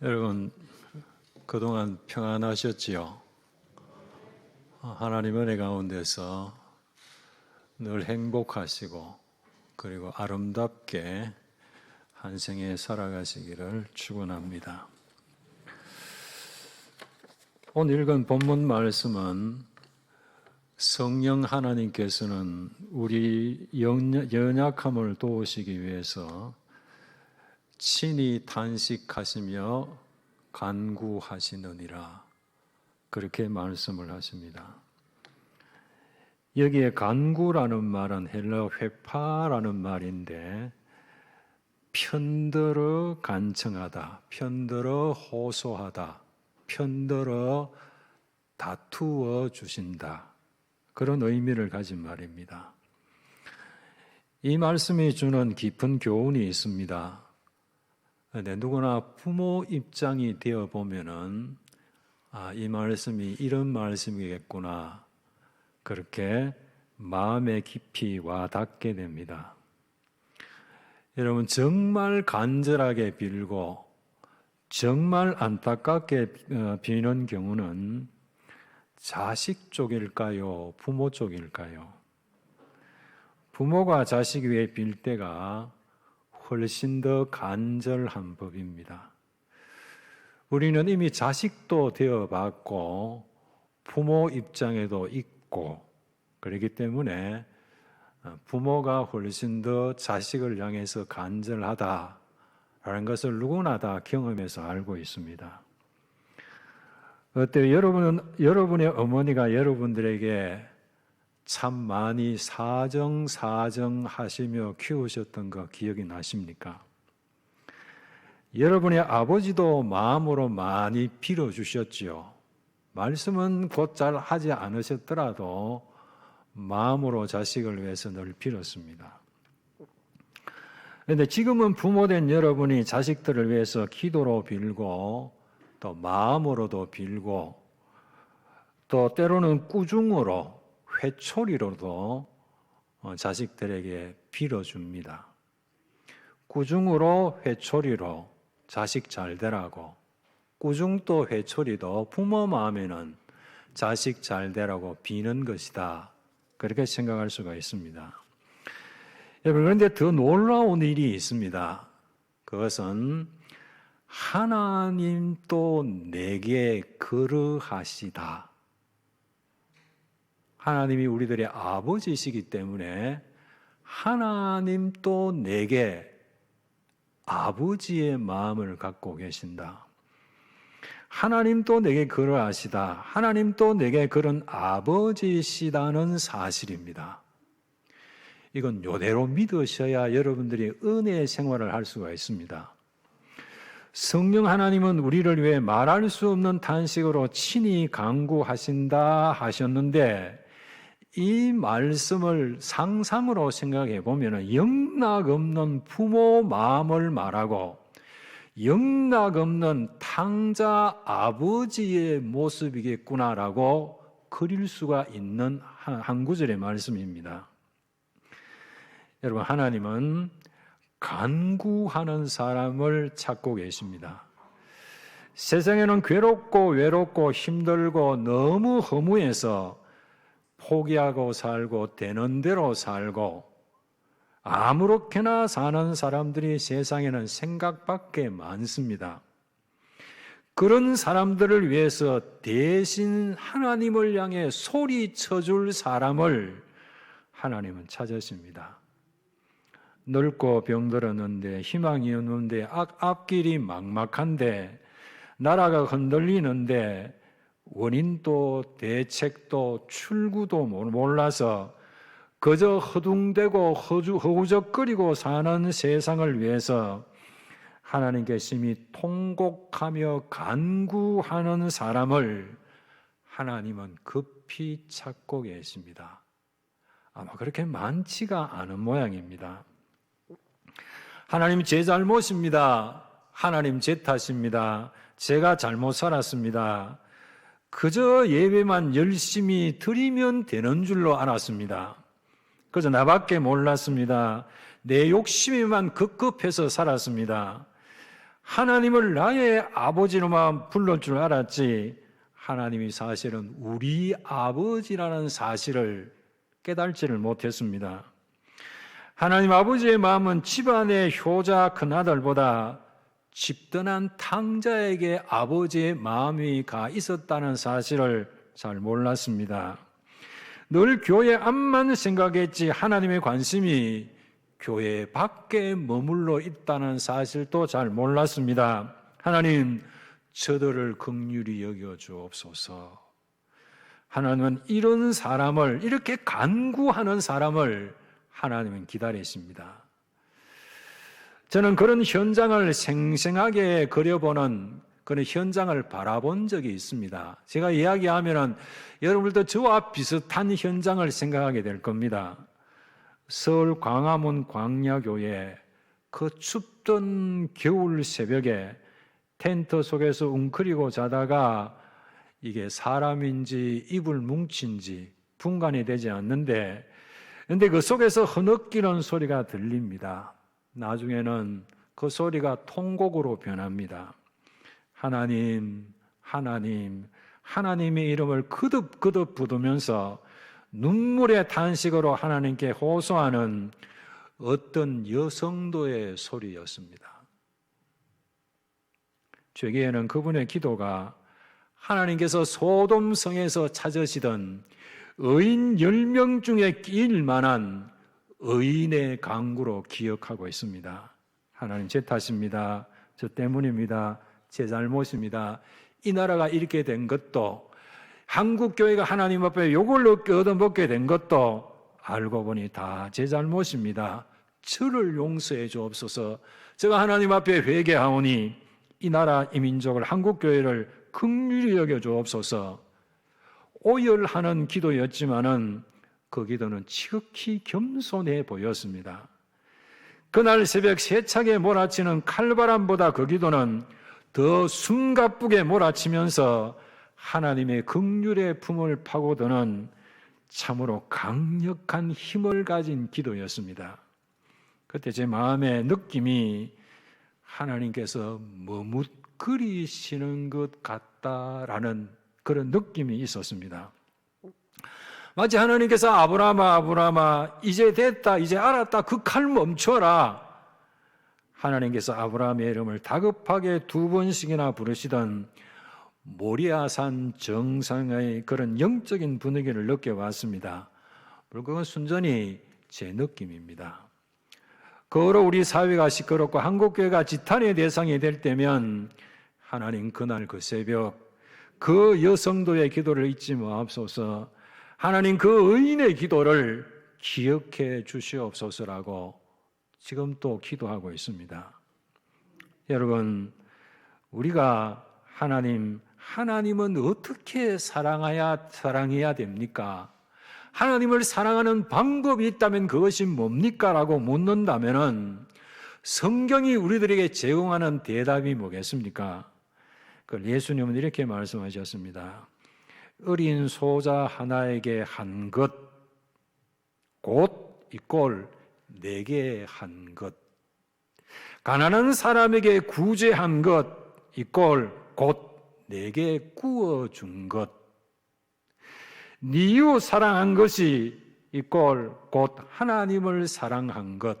여러분 그동안 평안하셨지요? 하나님 은혜 가운데서 늘 행복하시고 그리고 아름답게 한 생에 살아가시기를 축원합니다. 오늘 읽은 본문 말씀은 성령 하나님께서는 우리 연약함을 도우시기 위해서 친히 단식하시며 간구하시느니라. 그렇게 말씀을 하십니다. 여기에 간구라는 말은 헬러 회파라는 말인데 편들어 간청하다, 편들어 호소하다, 편들어 다투어 주신다. 그런 의미를 가진 말입니다. 이 말씀이 주는 깊은 교훈이 있습니다. 네, 누구나 부모 입장이 되어 보면은 아, 이 말씀이 이런 말씀이겠구나. 그렇게 마음에 깊이 와 닿게 됩니다. 여러분 정말 간절하게 빌고 정말 안타깝게 어, 비는 경우는 자식 쪽일까요? 부모 쪽일까요? 부모가 자식 위해 빌 때가 훨씬 더 간절한 법입니다. 우리는 이미 자식도 되어봤고 부모 입장에도 있고 그렇기 때문에 부모가 훨씬 더 자식을 향해서 간절하다라는 것을 누구나 다 경험해서 알고 있습니다. 어때요? 여러분은 여러분의 어머니가 여러분들에게 참 많이 사정사정 하시며 키우셨던 거 기억이 나십니까? 여러분의 아버지도 마음으로 많이 빌어주셨지요. 말씀은 곧 잘 하지 않으셨더라도 마음으로 자식을 위해서 늘 빌었습니다. 그런데 지금은 부모된 여러분이 자식들을 위해서 기도로 빌고 또 마음으로도 빌고 또 때로는 꾸중으로 회초리로도 어, 자식들에게 빌어줍니다. 꾸중으로 회초리로 자식 잘 되라고 꾸중도 회초리도 부모 마음에는 자식 잘 되라고 비는 것이다. 그렇게 생각할 수가 있습니다. 그런데 더 놀라운 일이 있습니다. 그것은 하나님 또 내게 그러하시다. 하나님이 우리들의 아버지이시기 때문에 하나님 또 내게 아버지의 마음을 갖고 계신다. 하나님 또 내게 그러하시다. 하나님 또 내게 그런 아버지시다는 사실입니다. 이건 요대로 믿으셔야 여러분들이 은혜의 생활을 할 수가 있습니다. 성령 하나님은 우리를 위해 말할 수 없는 탄식으로 친히 강구하신다 하셨는데 이 말씀을 상상으로 생각해 보면 영락 없는 부모 마음을 말하고 영락 없는 탕자 아버지의 모습이겠구나라고 그릴 수가 있는 한 구절의 말씀입니다. 여러분, 하나님은 간구하는 사람을 찾고 계십니다. 세상에는 괴롭고 외롭고 힘들고 너무 허무해서 포기하고 살고 되는 대로 살고 아무렇게나 사는 사람들이 세상에는 생각밖에 많습니다. 그런 사람들을 위해서 대신 하나님을 향해 소리쳐 줄 사람을 하나님은 찾으십니다. 늙고 병들었는데 희망이 없는데 앞길이 막막한데 나라가 흔들리는데 원인도 대책도 출구도 몰라서 그저 허둥대고 허주, 허우적거리고 사는 세상을 위해서 하나님께 심히 통곡하며 간구하는 사람을 하나님은 급히 찾고 계십니다. 아마 그렇게 많지가 않은 모양입니다. 하나님 제 잘못입니다. 하나님 제 탓입니다. 제가 잘못 살았습니다. 그저 예배만 열심히 드리면 되는 줄로 알았습니다. 그저 나밖에 몰랐습니다. 내 욕심에만 급급해서 살았습니다. 하나님을 나의 아버지로만 불러줄 줄 알았지 하나님이 사실은 우리 아버지라는 사실을 깨달지를 못했습니다. 하나님 아버지의 마음은 집안의 효자 큰아들보다 집든한 탕자에게 아버지의 마음이 가 있었다는 사실을 잘 몰랐습니다. 늘 교회 앞만 생각했지 하나님의 관심이 교회 밖에 머물러 있다는 사실도 잘 몰랐습니다. 하나님, 저들을 극률히 여겨 주옵소서. 하나님은 이런 사람을, 이렇게 간구하는 사람을 하나님은 기다리십니다. 저는 그런 현장을 생생하게 그려보는 그런 현장을 바라본 적이 있습니다. 제가 이야기하면은 여러분들도 저와 비슷한 현장을 생각하게 될 겁니다. 서울 광화문 광야교회 그 춥던 겨울 새벽에 텐트 속에서 웅크리고 자다가 이게 사람인지 이불 뭉친지 분간이 되지 않는데 근데 그 속에서 흐느끼는 소리가 들립니다. 나중에는 그 소리가 통곡으로 변합니다. 하나님, 하나님, 하나님의 이름을 그득그득 부르면서 눈물의 탄식으로 하나님께 호소하는 어떤 여성도의 소리였습니다. 죄기에는 그분의 기도가 하나님께서 소돔성에서 찾으시던 의인 10명 중에 끼일 만한 의인의 강구로 기억하고 있습니다. 하나님 제 탓입니다. 저 때문입니다. 제 잘못입니다. 이 나라가 이렇게 된 것도 한국 교회가 하나님 앞에 욕을 얻어먹게 된 것도 알고 보니 다 제 잘못입니다. 저를 용서해 주옵소서. 제가 하나님 앞에 회개하오니 이 나라 이 민족을 한국 교회를 긍휼히 여겨 주옵소서. 오열하는 기도였지만은 그 기도는 지극히 겸손해 보였습니다. 그날 새벽 세차게 몰아치는 칼바람보다 그 기도는 더 숨가쁘게 몰아치면서 하나님의 극률의 품을 파고드는 참으로 강력한 힘을 가진 기도였습니다. 그때 제 마음의 느낌이 하나님께서 머뭇거리시는 것 같다라는 그런 느낌이 있었습니다. 마치 하나님께서 아브라함아 아브라함아 이제 됐다 이제 알았다 그 칼 멈춰라 하나님께서 아브라함의 이름을 다급하게 두 번씩이나 부르시던 모리아산 정상의 그런 영적인 분위기를 느껴왔습니다. 그건 순전히 제 느낌입니다. 그로 우리 사회가 시끄럽고 한국교회가 지탄의 대상이 될 때면 하나님 그날 그 새벽 그 여성도의 기도를 잊지 마옵소서 하나님 그 의인의 기도를 기억해 주시옵소서라고 지금 또 기도하고 있습니다. 여러분, 우리가 하나님 하나님은 어떻게 사랑해야, 사랑해야 됩니까? 하나님을 사랑하는 방법이 있다면 그것이 뭡니까? 라고 묻는다면 성경이 우리들에게 제공하는 대답이 뭐겠습니까? 그 예수님은 이렇게 말씀하셨습니다. 어린 소자 하나에게 한 것, 곧 이꼴 내게 한 것. 가난한 사람에게 구제한 것, 이꼴 곧 내게 구워준 것, 니유 사랑한 것이 이꼴 곧 하나님을 사랑한 것,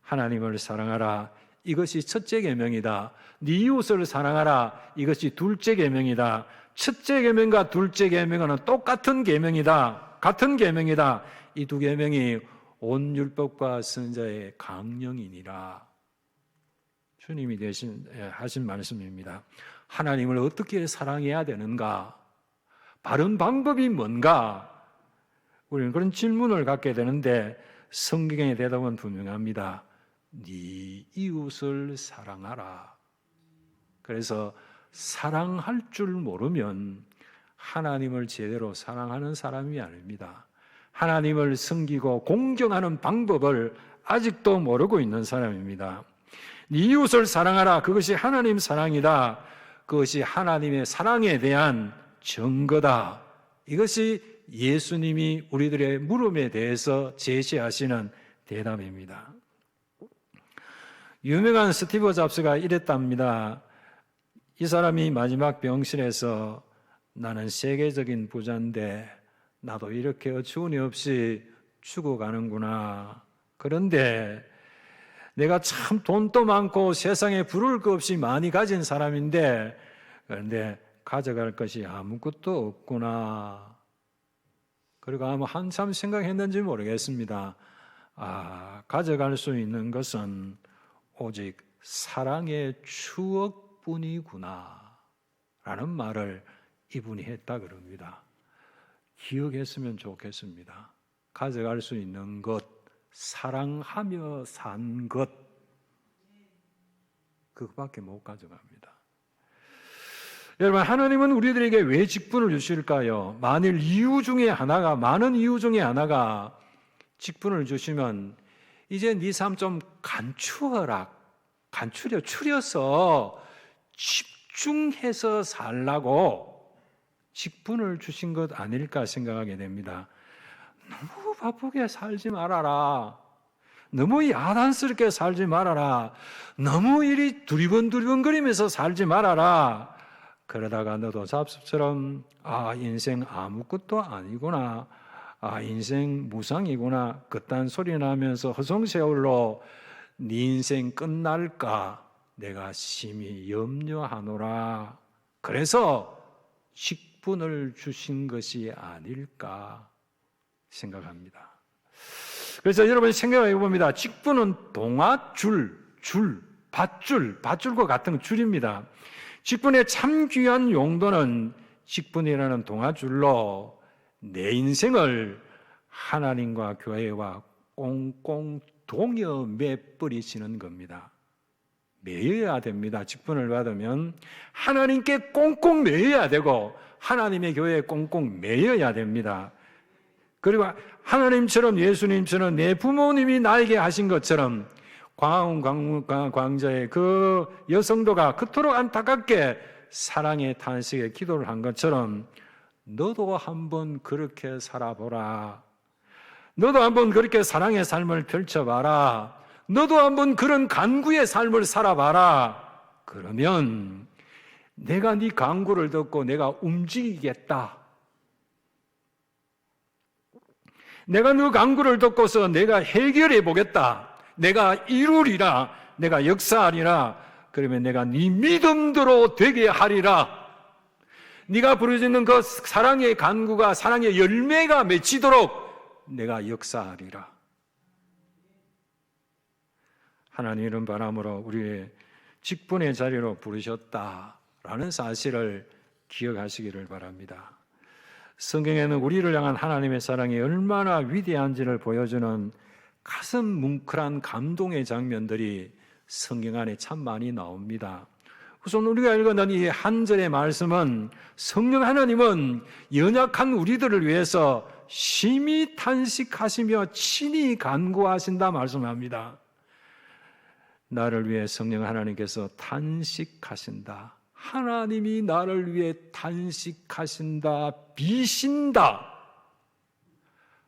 하나님을 사랑하라. 이것이 첫째 계명이다. 네 이웃을 사랑하라. 이것이 둘째 계명이다. 첫째 계명과 둘째 계명은 똑같은 계명이다. 같은 계명이다. 이 두 계명이 온 율법과 선자의 강령이니라. 주님이 대신 예, 하신 말씀입니다. 하나님을 어떻게 사랑해야 되는가? 바른 방법이 뭔가? 우리는 그런 질문을 갖게 되는데 성경의 대답은 분명합니다. 네 이웃을 사랑하라. 그래서 사랑할 줄 모르면 하나님을 제대로 사랑하는 사람이 아닙니다. 하나님을 섬기고 공경하는 방법을 아직도 모르고 있는 사람입니다. 네 이웃을 사랑하라. 그것이 하나님 사랑이다. 그것이 하나님의 사랑에 대한 증거다. 이것이 예수님이 우리들의 물음에 대해서 제시하시는 대답입니다. 유명한 스티브 잡스가 이랬답니다. 이 사람이 마지막 병실에서 나는 세계적인 부자인데 나도 이렇게 어처구니 없이 죽어가는구나. 그런데 내가 참 돈도 많고 세상에 부를 것 없이 많이 가진 사람인데 그런데 가져갈 것이 아무것도 없구나. 그리고 아마 한참 생각했는지 모르겠습니다. 아, 가져갈 수 있는 것은 오직 사랑의 추억 뿐이구나. 라는 말을 이분이 했다 그럽니다. 기억했으면 좋겠습니다. 가져갈 수 있는 것, 사랑하며 산 것, 그것밖에 못 가져갑니다. 여러분, 하나님은 우리들에게 왜 직분을 주실까요? 만일 이유 중에 하나가, 많은 이유 중에 하나가 직분을 주시면 이제 네 삶 좀 간추어라. 간추려, 추려서 집중해서 살라고 직분을 주신 것 아닐까 생각하게 됩니다. 너무 바쁘게 살지 말아라. 너무 야단스럽게 살지 말아라. 너무 일이 두리번두리번거리면서 살지 말아라. 그러다가 너도 잡수처럼 아 인생 아무것도 아니구나. 아 인생 무상이구나. 그딴 소리 나면서 허송세월로 네 인생 끝날까 내가 심히 염려하노라. 그래서 직분을 주신 것이 아닐까 생각합니다. 그래서 여러분 생각해 봅니다. 직분은 동아 줄, 줄, 밧줄, 밧줄과 같은 줄입니다. 직분의 참 귀한 용도는 직분이라는 동아줄로 내 인생을 하나님과 교회와 꽁꽁 동여 매버리시는 겁니다. 매여야 됩니다. 직분을 받으면 하나님께 꽁꽁 매여야 되고 하나님의 교회에 꽁꽁 매여야 됩니다. 그리고 하나님처럼 예수님처럼 내 부모님이 나에게 하신 것처럼 광화문 광자의 그 여성도가 그토록 안타깝게 사랑의 탄식에 기도를 한 것처럼 너도 한번 그렇게 살아보라. 너도 한번 그렇게 사랑의 삶을 펼쳐봐라. 너도 한번 그런 간구의 삶을 살아봐라. 그러면 내가 네 간구를 듣고 내가 움직이겠다. 내가 너 간구를 듣고서 내가 해결해 보겠다. 내가 이루리라. 내가 역사하리라. 그러면 내가 네 믿음대로 되게 하리라. 네가 부르짖는 그 사랑의 간구가 사랑의 열매가 맺히도록 내가 역사하리라. 하나님 이런 바람으로 우리의 직분의 자리로 부르셨다라는 사실을 기억하시기를 바랍니다. 성경에는 우리를 향한 하나님의 사랑이 얼마나 위대한지를 보여주는 가슴 뭉클한 감동의 장면들이 성경 안에 참 많이 나옵니다. 우선 우리가 읽어낸 이한 절의 말씀은 성령 하나님은 연약한 우리들을 위해서 심히 탄식하시며 친히 간구하신다 말씀합니다. 나를 위해 성령 하나님께서 탄식하신다. 하나님이 나를 위해 탄식하신다, 비신다.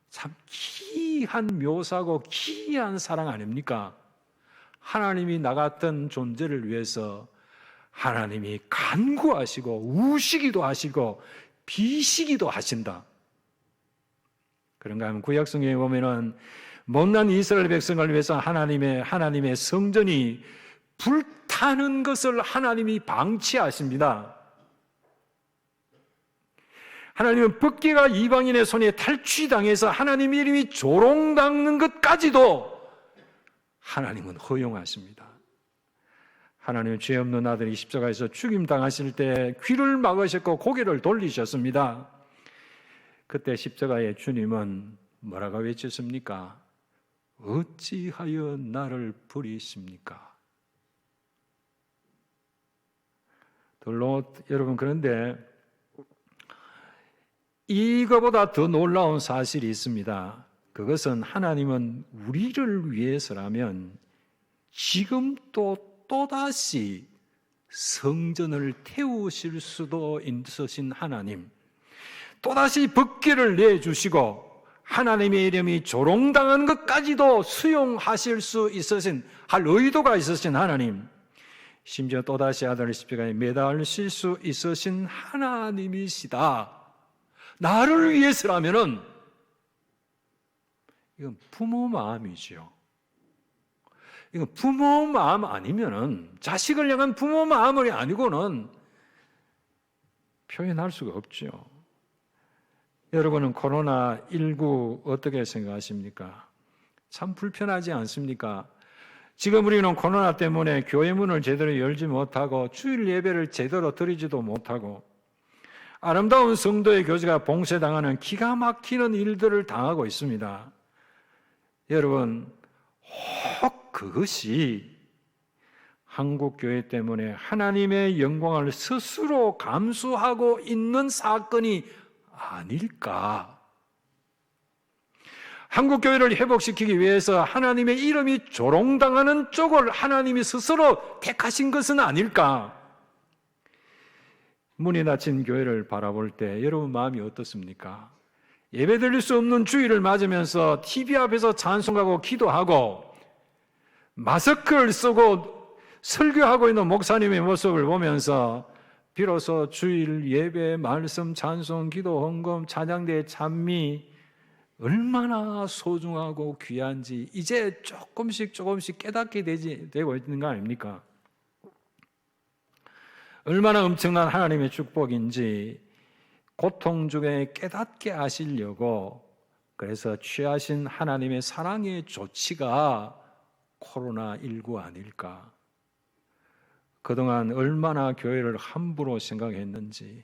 참 기이한 묘사고 기이한 사랑 아닙니까? 하나님이 나 같은 존재를 위해서 하나님이 간구하시고 우시기도 하시고 비시기도 하신다. 그런가 하면 구약성경에 보면은 못난 이스라엘 백성을 위해서 하나님의 하나님의 성전이 불타는 것을 하나님이 방치하십니다. 하나님은 법계가 이방인의 손에 탈취당해서 하나님 이름이 조롱당는 것까지도 하나님은 허용하십니다. 하나님은 죄 없는 아들이 십자가에서 죽임 당하실 때 귀를 막으셨고 고개를 돌리셨습니다. 그때 십자가의 주님은 뭐라고 외쳤습니까? 어찌하여 나를 버리십니까? 돌로 여러분 그런데 이거보다 더 놀라운 사실이 있습니다. 그것은 하나님은 우리를 위해서라면 지금 또 또다시 성전을 태우실 수도 있으신 하나님, 또다시 법기를 내주시고 하나님의 이름이 조롱당한 것까지도 수용하실 수 있으신 할 의도가 있으신 하나님 심지어 또다시 아들 십자가에 매달릴 수 있으신 하나님이시다. 나를 위해서라면은 이건 부모 마음이지요. 이건 부모 마음 아니면은 자식을 향한 부모 마음이 아니고는 표현할 수가 없죠. 여러분은 코로나19 어떻게 생각하십니까? 참 불편하지 않습니까? 지금 우리는 코로나 때문에 교회 문을 제대로 열지 못하고 주일 예배를 제대로 드리지도 못하고 아름다운 성도의 교제가 봉쇄당하는 기가 막히는 일들을 당하고 있습니다. 여러분, 혹 그것이 한국 교회 때문에 하나님의 영광을 스스로 감수하고 있는 사건이 아닐까? 한국 교회를 회복시키기 위해서 하나님의 이름이 조롱당하는 쪽을 하나님이 스스로 택하신 것은 아닐까? 문이 닫힌 교회를 바라볼 때 여러분 마음이 어떻습니까? 예배 드릴 수 없는 주일을 맞으면서 TV 앞에서 찬송하고 기도하고 마스크를 쓰고 설교하고 있는 목사님의 모습을 보면서 비로소 주일 예배, 말씀, 찬송, 기도, 헌금, 찬양대 찬미 얼마나 소중하고 귀한지 이제 조금씩 조금씩 깨닫게 되지, 되고 있는 거 아닙니까? 얼마나 엄청난 하나님의 축복인지 고통 중에 깨닫게 하시려고 그래서 취하신 하나님의 사랑의 조치가 코로나19 아닐까. 그동안 얼마나 교회를 함부로 생각했는지,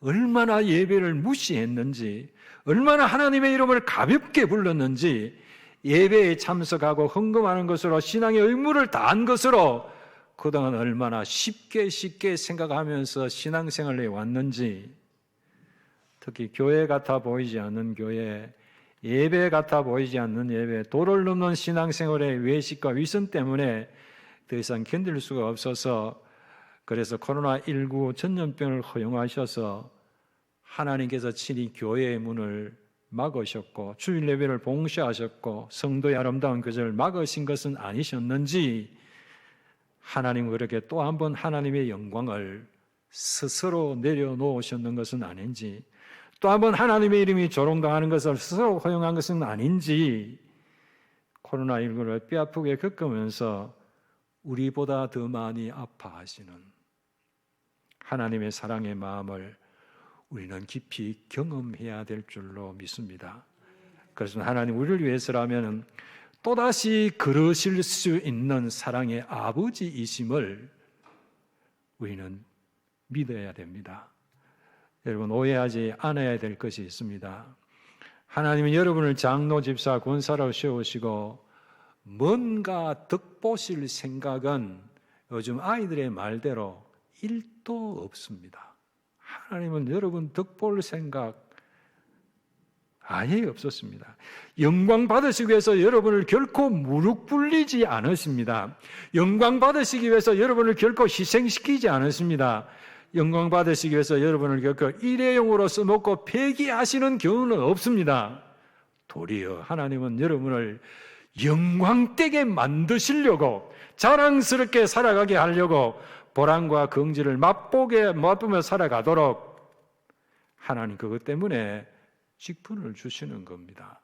얼마나 예배를 무시했는지, 얼마나 하나님의 이름을 가볍게 불렀는지, 예배에 참석하고 헌금하는 것으로 신앙의 의무를 다한 것으로 그동안 얼마나 쉽게 쉽게 생각하면서 신앙생활을 해왔는지, 특히 교회 같아 보이지 않는 교회, 예배 같아 보이지 않는 예배, 도를 넘는 신앙생활의 외식과 위선 때문에 더 이상 견딜 수가 없어서 그래서 코로나19 전염병을 허용하셔서 하나님께서 친히 교회의 문을 막으셨고 주일 예배를 봉쇄하셨고 성도의 아름다운 교제를 막으신 것은 아니셨는지 하나님은 그렇게 또 한 번 하나님의 영광을 스스로 내려놓으셨는 것은 아닌지 또 한 번 하나님의 이름이 조롱당하는 것을 스스로 허용한 것은 아닌지 코로나19를 뼈아프게 겪으면서 우리보다 더 많이 아파하시는 하나님의 사랑의 마음을 우리는 깊이 경험해야 될 줄로 믿습니다. 그래서 하나님 우리를 위해서라면 또다시 그러실 수 있는 사랑의 아버지이심을 우리는 믿어야 됩니다. 여러분 오해하지 않아야 될 것이 있습니다. 하나님은 여러분을 장로, 집사, 권사로 세우시고 뭔가 득보실 생각은 요즘 아이들의 말대로 일도 없습니다. 하나님은 여러분 득볼 생각 아예 없었습니다. 영광 받으시기 위해서 여러분을 결코 무릎 꿇리지 않으십니다. 영광 받으시기 위해서 여러분을 결코 희생시키지 않으십니다. 영광 받으시기 위해서 여러분을 결코 일회용으로 써먹고 폐기하시는 경우는 없습니다. 도리어 하나님은 여러분을 영광되게 만드시려고 자랑스럽게 살아가게 하려고 보람과 긍지를 맛보게 맛보며 살아가도록 하나님 그것 때문에 직분을 주시는 겁니다.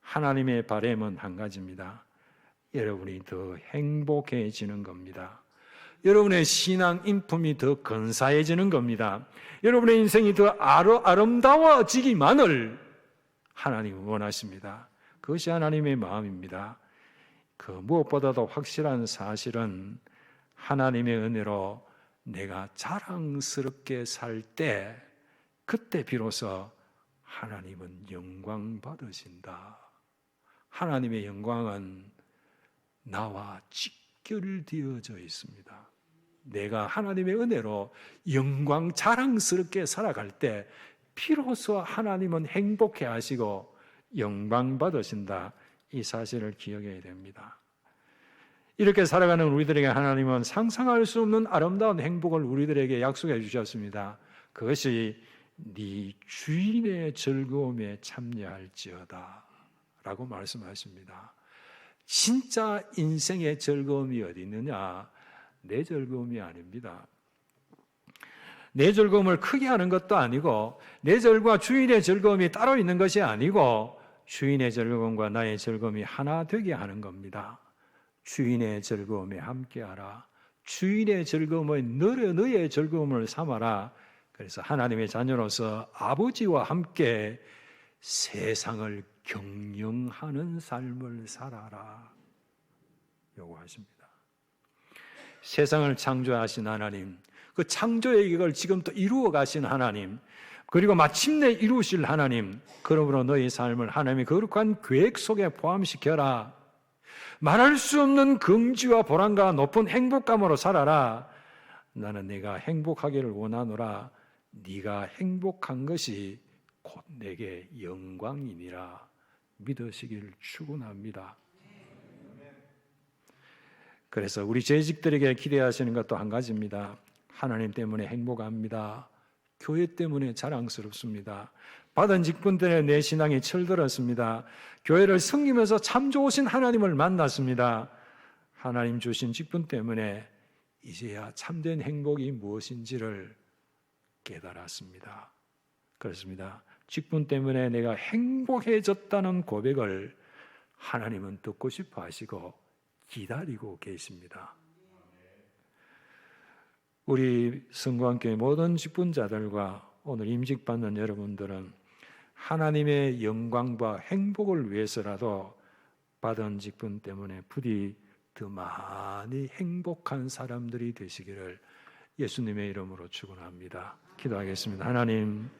하나님의 바램은 한 가지입니다. 여러분이 더 행복해지는 겁니다. 여러분의 신앙 인품이 더 근사해지는 겁니다. 여러분의 인생이 더 아름다워지기만을 하나님 원하십니다. 그것이 하나님의 마음입니다. 그 무엇보다도 확실한 사실은 하나님의 은혜로 내가 자랑스럽게 살 때 그때 비로소 하나님은 영광 받으신다. 하나님의 영광은 나와 직결되어져 있습니다. 내가 하나님의 은혜로 영광 자랑스럽게 살아갈 때 비로소 하나님은 행복해 하시고 영광 받으신다. 이 사실을 기억해야 됩니다. 이렇게 살아가는 우리들에게 하나님은 상상할 수 없는 아름다운 행복을 우리들에게 약속해 주셨습니다. 그것이 네 주인의 즐거움에 참여할지어다 라고 말씀하십니다. 진짜 인생의 즐거움이 어디 있느냐? 내 즐거움이 아닙니다. 내 즐거움을 크게 하는 것도 아니고 내 즐거움과 주인의 즐거움이 따로 있는 것이 아니고 주인의 즐거움과 나의 즐거움이 하나 되게 하는 겁니다. 주인의 즐거움에 함께하라. 주인의 즐거움을 너의 너의 즐거움을 삼아라. 그래서 하나님의 자녀로서 아버지와 함께 세상을 경영하는 삶을 살아라. 요구하십니다. 세상을 창조하신 하나님, 그 창조의 이걸 지금 또 이루어 가신 하나님, 그리고 마침내 이루실 하나님, 그러므로 너희 삶을 하나님의 거룩한 계획 속에 포함시켜라. 말할 수 없는 긍지와 보람과 높은 행복감으로 살아라. 나는 네가 행복하기를 원하노라. 네가 행복한 것이 곧 내게 영광이니라. 믿으시길 축원합니다. 그래서 우리 재직들에게 기대하시는 것도 한 가지입니다. 하나님 때문에 행복합니다. 교회 때문에 자랑스럽습니다. 받은 직분 때문에 내 신앙이 철들었습니다. 교회를 섬기면서 참 좋으신 하나님을 만났습니다. 하나님 주신 직분 때문에 이제야 참된 행복이 무엇인지를 깨달았습니다. 그렇습니다. 직분 때문에 내가 행복해졌다는 고백을 하나님은 듣고 싶어 하시고 기다리고 계십니다. 우리 성광교회 모든 직분자들과 오늘 임직받는 여러분들은 하나님의 영광과 행복을 위해서라도 받은 직분 때문에 부디 더 많이 행복한 사람들이 되시기를 예수님의 이름으로 축원합니다. 기도하겠습니다. 하나님